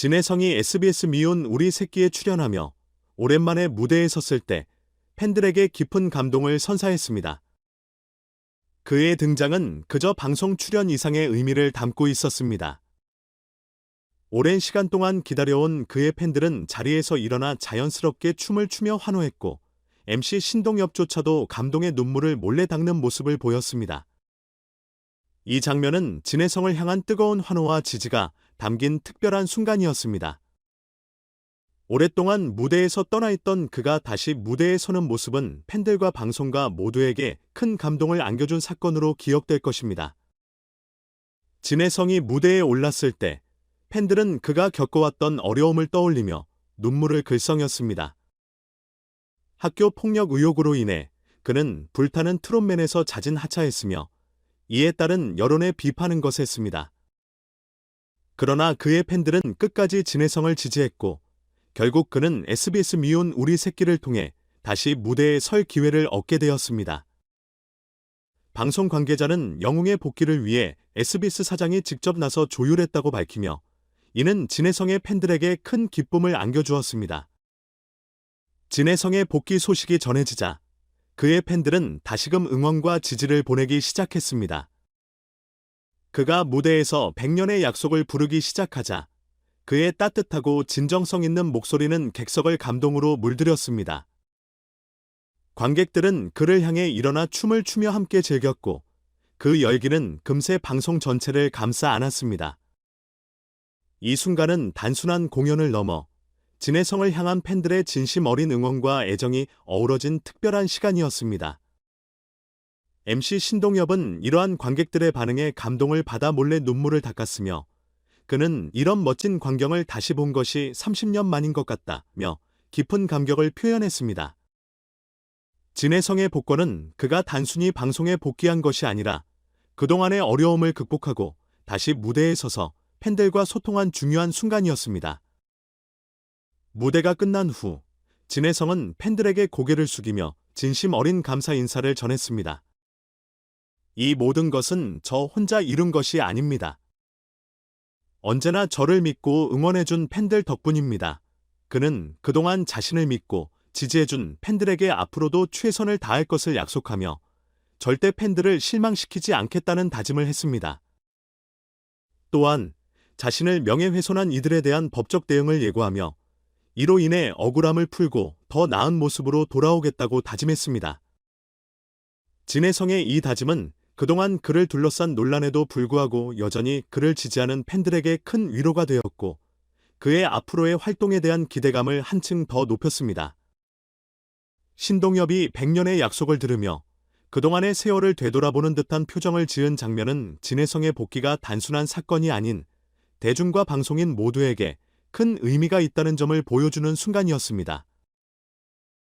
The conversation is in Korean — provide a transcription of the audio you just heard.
진혜성이 SBS 미운 우리 새끼에 출연하며 오랜만에 무대에 섰을 때 팬들에게 깊은 감동을 선사했습니다. 그의 등장은 그저 방송 출연 이상의 의미를 담고 있었습니다. 오랜 시간 동안 기다려온 그의 팬들은 자리에서 일어나 자연스럽게 춤을 추며 환호했고 MC 신동엽조차도 감동의 눈물을 몰래 닦는 모습을 보였습니다. 이 장면은 진혜성을 향한 뜨거운 환호와 지지가 담긴 특별한 순간이었습니다. 오랫동안 무대에서 떠나 있던 그가 다시 무대에 서는 모습은 팬들과 방송가 모두에게 큰 감동을 안겨준 사건으로 기억될 것입니다. 진혜성이 무대에 올랐을 때 팬들은 그가 겪어왔던 어려움을 떠올리며 눈물을 글썽였습니다. 학교 폭력 의혹으로 인해 그는 불타는 트롯맨에서 잦은 하차했으며 이에 따른 여론의 비판은 거셌습니다. 그러나 그의 팬들은 끝까지 진혜성을 지지했고 결국 그는 SBS 미운 우리 새끼를 통해 다시 무대에 설 기회를 얻게 되었습니다. 방송 관계자는 영웅의 복귀를 위해 SBS 사장이 직접 나서 조율했다고 밝히며 이는 진혜성의 팬들에게 큰 기쁨을 안겨주었습니다. 진혜성의 복귀 소식이 전해지자 그의 팬들은 다시금 응원과 지지를 보내기 시작했습니다. 그가 무대에서 100년의 약속을 부르기 시작하자 그의 따뜻하고 진정성 있는 목소리는 객석을 감동으로 물들였습니다. 관객들은 그를 향해 일어나 춤을 추며 함께 즐겼고 그 열기는 금세 방송 전체를 감싸 안았습니다. 이 순간은 단순한 공연을 넘어 진혜성을 향한 팬들의 진심 어린 응원과 애정이 어우러진 특별한 시간이었습니다. MC 신동엽은 이러한 관객들의 반응에 감동을 받아 몰래 눈물을 닦았으며 그는 이런 멋진 광경을 다시 본 것이 30년 만인 것 같다며 깊은 감격을 표현했습니다. 진혜성의 복권은 그가 단순히 방송에 복귀한 것이 아니라 그동안의 어려움을 극복하고 다시 무대에 서서 팬들과 소통한 중요한 순간이었습니다. 무대가 끝난 후 진혜성은 팬들에게 고개를 숙이며 진심 어린 감사 인사를 전했습니다. 이 모든 것은 저 혼자 이룬 것이 아닙니다. 언제나 저를 믿고 응원해준 팬들 덕분입니다. 그는 그동안 자신을 믿고 지지해준 팬들에게 앞으로도 최선을 다할 것을 약속하며 절대 팬들을 실망시키지 않겠다는 다짐을 했습니다. 또한 자신을 명예훼손한 이들에 대한 법적 대응을 예고하며 이로 인해 억울함을 풀고 더 나은 모습으로 돌아오겠다고 다짐했습니다. 진혜성의 이 다짐은 그동안 그를 둘러싼 논란에도 불구하고 여전히 그를 지지하는 팬들에게 큰 위로가 되었고 그의 앞으로의 활동에 대한 기대감을 한층 더 높였습니다. 신동엽이 100년의 약속을 들으며 그동안의 세월을 되돌아보는 듯한 표정을 지은 장면은 진혜성의 복귀가 단순한 사건이 아닌 대중과 방송인 모두에게 큰 의미가 있다는 점을 보여주는 순간이었습니다.